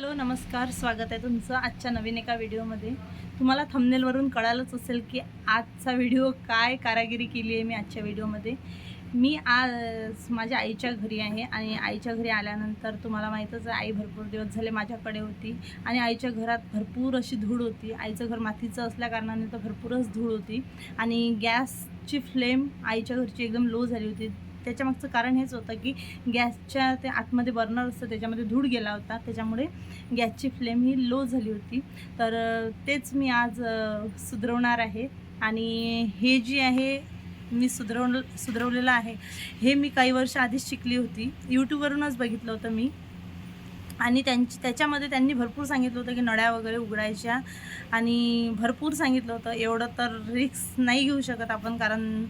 Hello नमस्कार. स्वागत आहे तुमचं आजच्या नवीन एका व्हिडिओमध्ये. तुम्हाला थंबनेलवरून कळालंच असेल की आजचा व्हिडिओ काय कारागिरी केली आहे मी आजच्या व्हिडिओमध्ये. मी आज माझ्या आईच्या घरी आहे आणि आईच्या घरी आल्यानंतर तुम्हाला माहीतच आहे आई भरपूर दिवस झाले माझ्याकडे होती आणि आईच्या घरात भरपूर अशी धूळ होती. आईचं घर मातीचं असल्याकारणाने तर भरपूरच धूळ होती आणि गॅसची फ्लेम आईच्या घरची एकदम लो झाली होती. त्याच्यामागचं कारण हेच होतं की गॅसच्या ते आतमध्ये बर्नर असतं त्याच्यामध्ये धूळ गेला होता. त्याच्यामुळे गॅसची फ्लेम ही लो झाली होती. तर तेच मी आज सुधरवणार आहे. आणि हे जे आहे मी सुधरव सुधरवलेलं आहे हे मी काही वर्ष आधीच शिकली होती. यूट्यूबवरूनच बघितलं होतं मी. आणि त्यांची त्याच्यामध्ये त्यांनी भरपूर सांगितलं होतं की नळ्या वगैरे उघडायच्या आणि भरपूर सांगितलं होतं. एवढं तर रिक्स नाही घेऊ शकत आपण कारण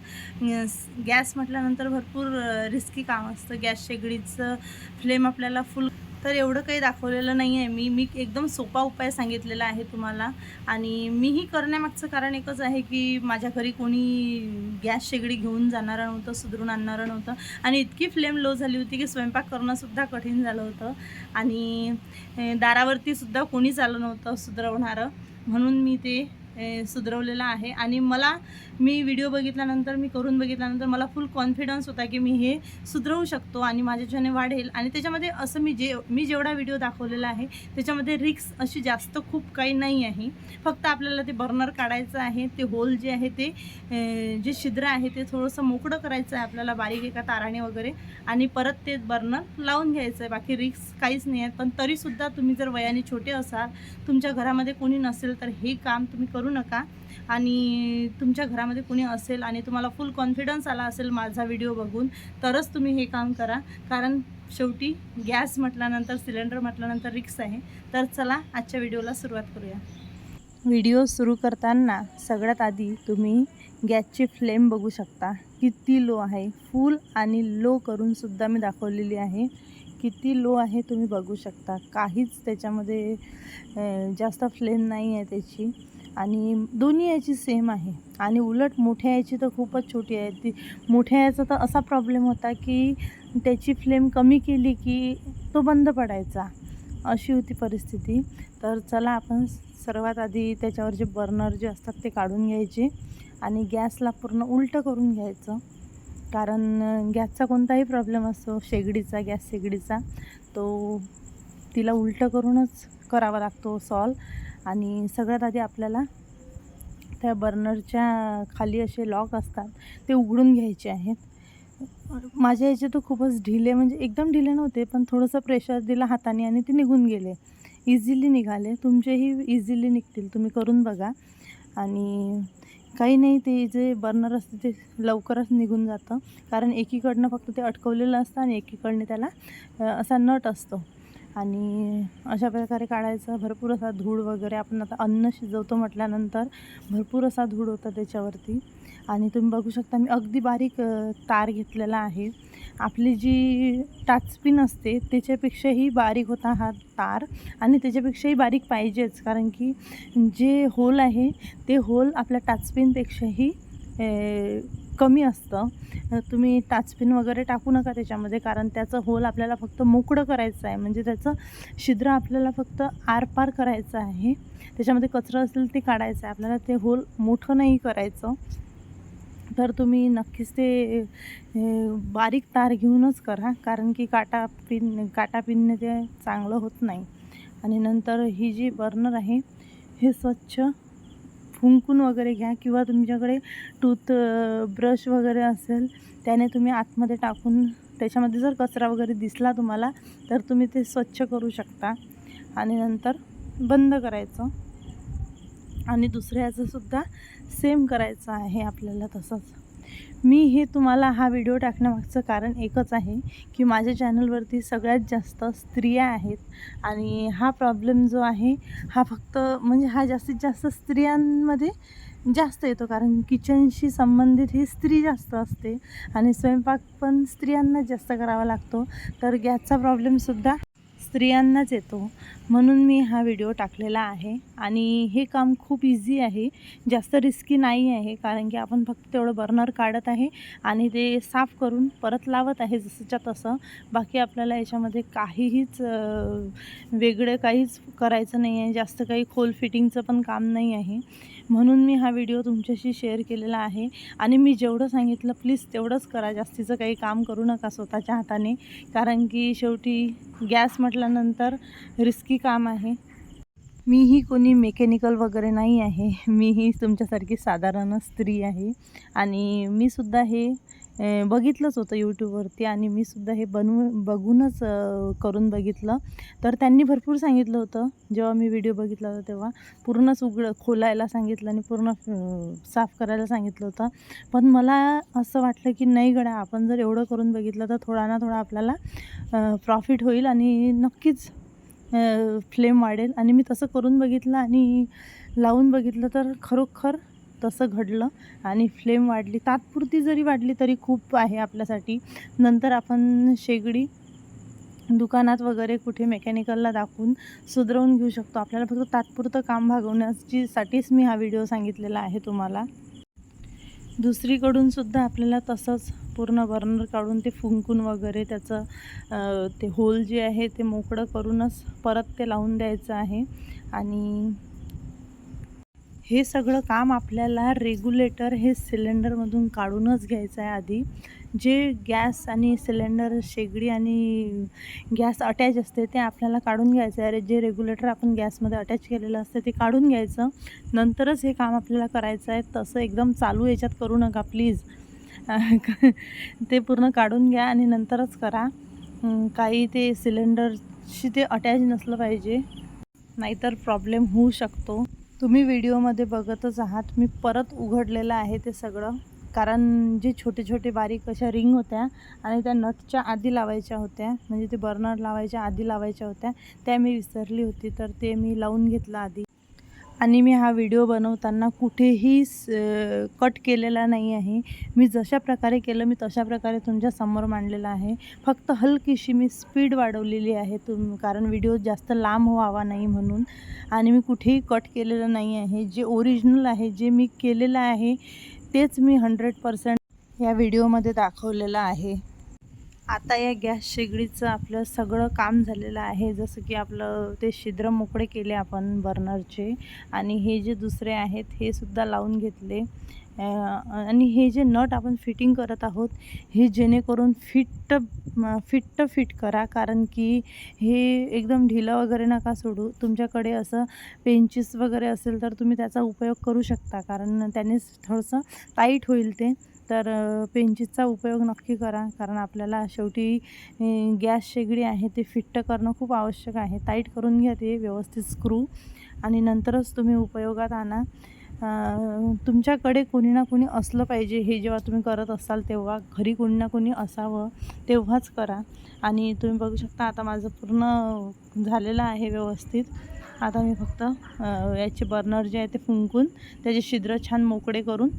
गॅस म्हटल्यानंतर भरपूर रिस्की काम असतं. गॅस शेगडीचं फ्लेम आपल्याला फुल तर एवढं काही दाखवलेलं नाही आहे मी मी एकदम सोपा उपाय सांगितलेला आहे तुम्हाला. आणि मीही करण्यामागचं कारण एकच आहे की माझ्या घरी कोणी गॅस शेगडी घेऊन जाणारं नव्हतं सुधरून आणणारं नव्हतं. आणि इतकी फ्लेम लो झाली होती की स्वयंपाक करणंसुद्धा कठीण झालं होतं. आणि दारावरतीसुद्धा कोणीच आलं नव्हतं सुधरवणारं. म्हणून मी ते सुधरवलेला आहे. आणि मला मी व्हिडिओ बघितल्यानंतर मी करून बघितल्यानंतर मला फुल कॉन्फिडन्स होता की मी हे सुधरवू शकतो आणि माझ्याच्याने वाढेल. आणि त्याच्यामध्ये असं मी जे मी जेवढा व्हिडिओ दाखवलेला आहे त्याच्यामध्ये रिक्स अशी जास्त खूप काही नाही आहे. फक्त आपल्याला ते बर्नर काढायचं आहे ते होल जे आहे ते जे छिद्र आहे ते थोडंसं मोकळं करायचं आहे आपल्याला बारीक एका ताराने वगैरे. आणि परत ते बर्नर लावून घ्यायचं आहे. बाकी रिक्स काहीच नाही आहेत पण तरीसुद्धा तुम्ही जर वयाने छोटे असाल तुमच्या घरामध्ये कोणी नसेल तर हे काम तुम्ही करू करू नका. आणि तुमच्या घरामध्ये कोणी असेल आणि तुम्हाला फुल कॉन्फिडन्स आला असेल माझा व्हिडिओ बघून तरच तुम्ही हे काम करा. कारण शेवटी गॅस म्हटल्यानंतर सिलेंडर म्हटल्यानंतर रिक्स आहे. तर चला आजच्या व्हिडिओला सुरुवात करूया. व्हिडिओ सुरू करताना सगळ्यात आधी तुम्ही गॅसची फ्लेम बघू शकता. किती लो आहे. फुल आणि लो करूनसुद्धा मी दाखवलेली आहे. किती लो आहे तुम्ही बघू शकता. काहीच त्याच्यामध्ये जास्त फ्लेम नाही आहे त्याची. आणि दोन्ही याची सेम आहे. आणि उलट मोठ्या याची तर खूपच छोटी आहे. ती मोठ्या याचा तर असा प्रॉब्लेम होता की त्याची फ्लेम कमी केली की तो बंद पडायचा. अशी होती परिस्थिती. तर चला आपण सर्वात आधी त्याच्यावर जे बर्नर जे असतात ते काढून घ्यायचे आणि गॅसला पूर्ण उलटं करून घ्यायचं. कारण गॅसचा कोणताही प्रॉब्लेम असतो शेगडीचा गॅस शेगडीचा तो तिला उलटं करूनच करावा लागतो सॉल्व आणि सगळ्यात आधी आपल्याला त्या बर्नरच्या खाली असे लॉक असतात ते उघडून घ्यायचे आहेत. माझ्या याचे तर खूपच ढिले म्हणजे एकदम ढिले नव्हते पण थोडंसं प्रेशर दिलं हाताने आणि ते निघून गेले. इझिली निघाले. तुमचेही इझिली निघतील. तुम्ही करून बघा. आणि काही नाही ते जे बर्नर असते ते लवकरच निघून जातं. कारण एकीकडनं फक्त ते अटकवलेलं असतं आणि एकीकडनं त्याला असा नट असतो. आणि अशा प्रकारे काढायचं. भरपूर असा धूळ वगैरे. आपण आता अन्न शिजवतो म्हटल्यानंतर भरपूर असा धूळ होता त्याच्यावरती. आणि तुम्ही बघू शकता मी अगदी बारीक तार घेतलेला आहे. आपली जी टाचपिन असते त्याच्यापेक्षाही बारीक होता हा तार. आणि त्याच्यापेक्षाही बारीक पाहिजेच. कारण की जे होल आहे ते होल आपल्या टाचपिनपेक्षाही कमी असतं. तुम्ही टाचपिन वगैरे टाकू नका त्याच्यामध्ये कारण त्याचं होल आपल्याला फक्त मोकळं करायचं आहे. म्हणजे त्याचं छिद्र आपल्याला फक्त आरपार करायचं आहे. त्याच्यामध्ये कचरा असेल ते काढायचं आहे. आपल्याला ते होल मोठं नाही करायचं. तर तुम्ही नक्कीच ते बारीक तार घेऊनच करा. कारण की काटा पिन काटा पिनने ते चांगलं होत नाही. आणि नंतर ही जी बर्नर आहे हे स्वच्छ फुंकून वगैरे घ्या किंवा तुमच्याकडे टूथ ब्रश वगैरे असेल त्याने तुम्ही आतमध्ये टाकून त्याच्यामध्ये जर कचरा वगैरे दिसला तुम्हाला तर तुम्ही ते स्वच्छ करू शकता. आणि नंतर बंद करायचं. आणि दुसऱ्याचंसुद्धा सेम करायचं आहे आपल्याला तसंच. मी हे तुम्हाला हा व्हिडिओ टाकण्यामागचं कारण एकच आहे की माझ्या चॅनलवरती सगळ्यात जास्त स्त्रिया आहेत आणि हा प्रॉब्लेम जो आहे हा फक्त म्हणजे हा जास्तीत जास्त स्त्रियांमध्ये जास्त येतो कारण किचनशी संबंधित ही स्त्री जास्त असते आणि स्वयंपाक पण स्त्रियांना जास्त करावा लागतो. तर गॅसचा प्रॉब्लेमसुद्धा स्त्रियांनाच येतो. म्हणून मी हा व्हिडिओ टाकलेला आहे. आणि हे काम खूप इझी आहे. जास्त रिस्की नाही आहे. कारण की आपण फक्त तेवढं बर्नर काढत आहे आणि ते साफ करून परत लावत आहे जसंच्या तसं. बाकी आपल्याला याच्यामध्ये काहीहीच वेगळं काहीच करायचं नाही आहे जास्त काही खोल फिटिंगचं पण काम नाही आहे. म्हणून मी हा व्हिडिओ तुमच्याशी शेअर केलेला आहे. आणि मी जेवढं सांगितलं प्लीज तेवढंच करा. जास्तीचं काही काम करू नका स्वतःच्या हाताने. कारण की शेवटी गॅस म्हटल्यानंतर रिस्की काम आहे. मीही कोणी मेकॅनिकल वगैरे नाही आहे. मीही तुमच्यासारखी साधारण स्त्री आहे. आणि मी सुद्धा हे बघितलंच होतं यूट्यूबवरती आणि मी सुद्धा हे बनवून बघूनच करून बघितलं. तर त्यांनी भरपूर सांगितलं होतं. जेव्हा मी व्हिडिओ बघितला होता तेव्हा पूर्णच उघडं खोलायला सांगितलं आणि पूर्ण साफ करायला सांगितलं होतं. पण मला असं वाटलं की नाही गड्या आपण जर एवढं करून बघितलं तर थोडा ना थोडा आपल्याला प्रॉफिट होईल आणि नक्कीच फ्लेम वाढेल. आणि मी तसं करून बघितलं आणि लावून बघितलं तर खरोखर तसं घडलं आणि फ्लेम वाढली. तात्पुरती जरी वाढली तरी खूप आहे आपल्यासाठी. नंतर आपण शेगडी दुकानात वगैरे कुठे मेकॅनिकलला दाखवून सुधरवून घेऊ शकतो. आपल्याला फक्त तात्पुरतं काम भागवण्याची साठीच मी हा व्हिडिओ सांगितलेला आहे तुम्हाला. दुसरीकडून सुद्धा आपल्याला तसंच पूर्ण बर्नर काढून ते फुंकून वगैरे त्याचं ते होल जे आहे ते मोकळं करूनच परत ते लावून द्यायचं आहे. आणि हे सगळं काम आपल्याला रेग्युलेटर हे सिलेंडरमधून काढूनच घ्यायचं आहे आधी. जे गॅस आणि सिलेंडर शेगडी आणि गॅस अटॅच असते ते आपल्याला काढून घ्यायचं आहे जे रेग्युलेटर आपण गॅसमध्ये अटॅच केलेलं असतं ते काढून घ्यायचं. नंतरच हे काम आपल्याला करायचं आहे तसं एकदम चालू याच्यात करू नका प्लीज ते पूर्ण काढून घ्या आणि नंतरच करा. काही ते सिलेंडरशी ते अटॅच नसलं पाहिजे. नाहीतर प्रॉब्लेम होऊ शकतो. तुम्ही व्हिडिओमध्ये बघतच आहात. मी परत उघडलेलं आहे ते सगळं. कारण जे छोटे छोटे बारीक अशा रिंग होत्या आणि त्या नटच्या आधी लावायच्या होत्या म्हणजे ते बर्नर लावायच्या आधी लावायच्या होत्या त्या मी विसरली होती. तर ते मी लावून घेतलं आधी. आणि मी हा व्हिडिओ बनवताना कुठेही स- कट केलेला नाही आहे. मी जशा प्रकारे केलं मी तशा प्रकारे तुमच्यासमोर मांडलेलं आहे. फक्त हलकीशी मी स्पीड वाढवलेली आहे तुम कारण व्हिडिओ जास्त लांब व्हावा नाही म्हणून. आणि मी कुठेही कट केलेलं नाही आहे. जे ओरिजिनल आहे जे मी केलेलं आहे तेच मी हंड्रेड पर्सेंट या व्हिडिओमध्ये दाखवलेलं आहे. आता या गॅस शेगडीचं आपलं सगळं काम झालेलं आहे. जसं की आपलं ते छिद्र मोकळे केले आपण बर्नरचे आणि हे जे दुसरे आहेत हे सुद्धा लावून घेतले. आणि हे जे नट आपण फिटिंग करत आहोत हे जेणेकरून फिट्ट फिट्ट फिट करा. कारण की हे एकदम ढिलं वगैरे नका सोडू. तुमच्याकडे असं पेंचेस वगैरे असेल तर तुम्ही त्याचा उपयोग करू शकता. कारण त्याने थोडंसं टाईट होईल ते. तर अ, पेंचीसचा उपयोग नक्की करा. कारण आपल्याला शेवटी गॅस शेगडी आहे ते फिट्ट करणं खूप आवश्यक आहे. टाईट करून घ्या ते व्यवस्थित स्क्रू आणि नंतरच तुम्ही उपयोगात आणा. तुमच्याकडे कोणी ना कोणी असलं पाहिजे. हे जेव्हा तुम्ही करत असाल तेव्हा घरी कोणी ना कोणी असावं तेव्हाच करा. आणि तुम्ही बघू शकता आता माझं पूर्ण झालेलं आहे व्यवस्थित. आता मी फक्त याचे बर्नर जे आहे ते फुंकून त्याचे छिद्र छान मोकळे करून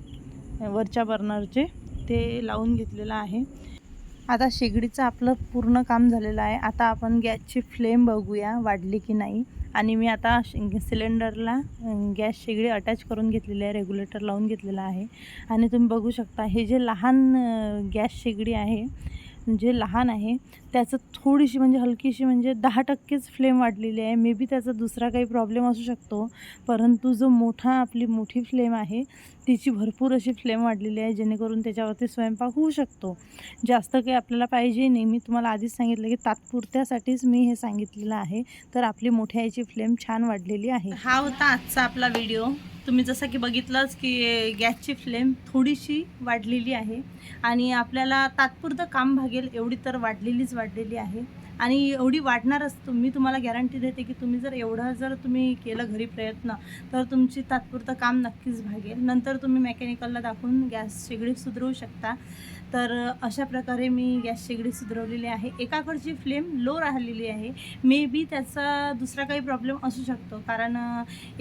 वरच्या बर्नरचे ते लावून घेतलेलं आहे. आता शेगडीचं आपलं पूर्ण काम झालेलं आहे. आता आपण गॅसची फ्लेम बघूया वाढली की नाही. आणि मी आता सिलेंडरला गॅस शेगडी अटॅच करून घेतलेली आहे रेग्युलेटर लावून घेतलेलं आहे. आणि तुम्ही बघू शकता हे जे लहान गॅस शेगडी आहे जे लहान आहे त्याचं थोडीशी म्हणजे हलकीशी म्हणजे दहा टक्केच फ्लेम वाढलेली आहे. मे बी त्याचा दुसरा काही प्रॉब्लेम असू शकतो परंतु जो मोठा आपली मोठी फ्लेम आहे तिची भरपूर अशी फ्लेम वाढलेली आहे जेणेकरून त्याच्यावरती स्वयंपाक होऊ शकतो. जास्त काही आपल्याला पाहिजे नाही. मी तुम्हाला आधीच सांगितलं की तात्पुरत्यासाठीच मी हे सांगितलेलं आहे. तर आपली मोठ्या आईची फ्लेम छान वाढलेली आहे. हा होता आजचा आपला व्हिडिओ तुम्ही जसं की बघितलंच की गॅसची फ्लेम थोडीशी वाढलेली आहे आणि आपल्याला तात्पुरतं काम भागेल एवढी तर वाढलेलीच वाढलेली आहे. आणि एवढी वाढणारच तुम्ही मी तुम्हाला गॅरंटी देते की तुम्ही जर एवढं जर तुम्ही केलं घरी प्रयत्न तर तुमची तात्पुरतं काम नक्कीच भागेल. नंतर तुम्ही मेकॅनिकलला दाखवून गॅस शेगडी सुधरवू शकता. तर अशा प्रकारे मी गॅस शेगडी सुधरवलेली आहे. एकाकडची फ्लेम लो राहिलेली आहे. मे बी त्याचा दुसरा काही प्रॉब्लेम असू शकतो. कारण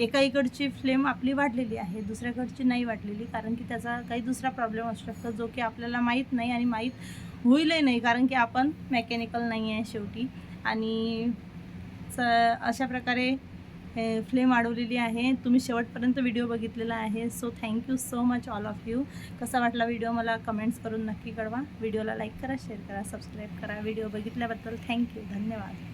एका इकडची फ्लेम आपली वाढलेली आहे. दुसऱ्याकडची नाही वाढलेली. कारण की त्याचा काही दुसरा प्रॉब्लेम असू शकतो जो की आपल्याला माहीत नाही आणि माहीत होईलही नाही कारण की आपण मेकॅनिकल नाही आहे शेवटी. आणि स- अशा प्रकारे फ्लेम वाढवलेली आहे. तुम्ही शेवटपर्यंत व्हिडिओ बघितलेला आहे. So thank you so much all of you कसा वाटला व्हिडिओ मला कमेंट्स करून नक्की कळवा. व्हिडिओला लाईक करा शेअर करा सबस्क्राईब करा. व्हिडिओ बघितल्याबद्दल थँक्यू धन्यवाद.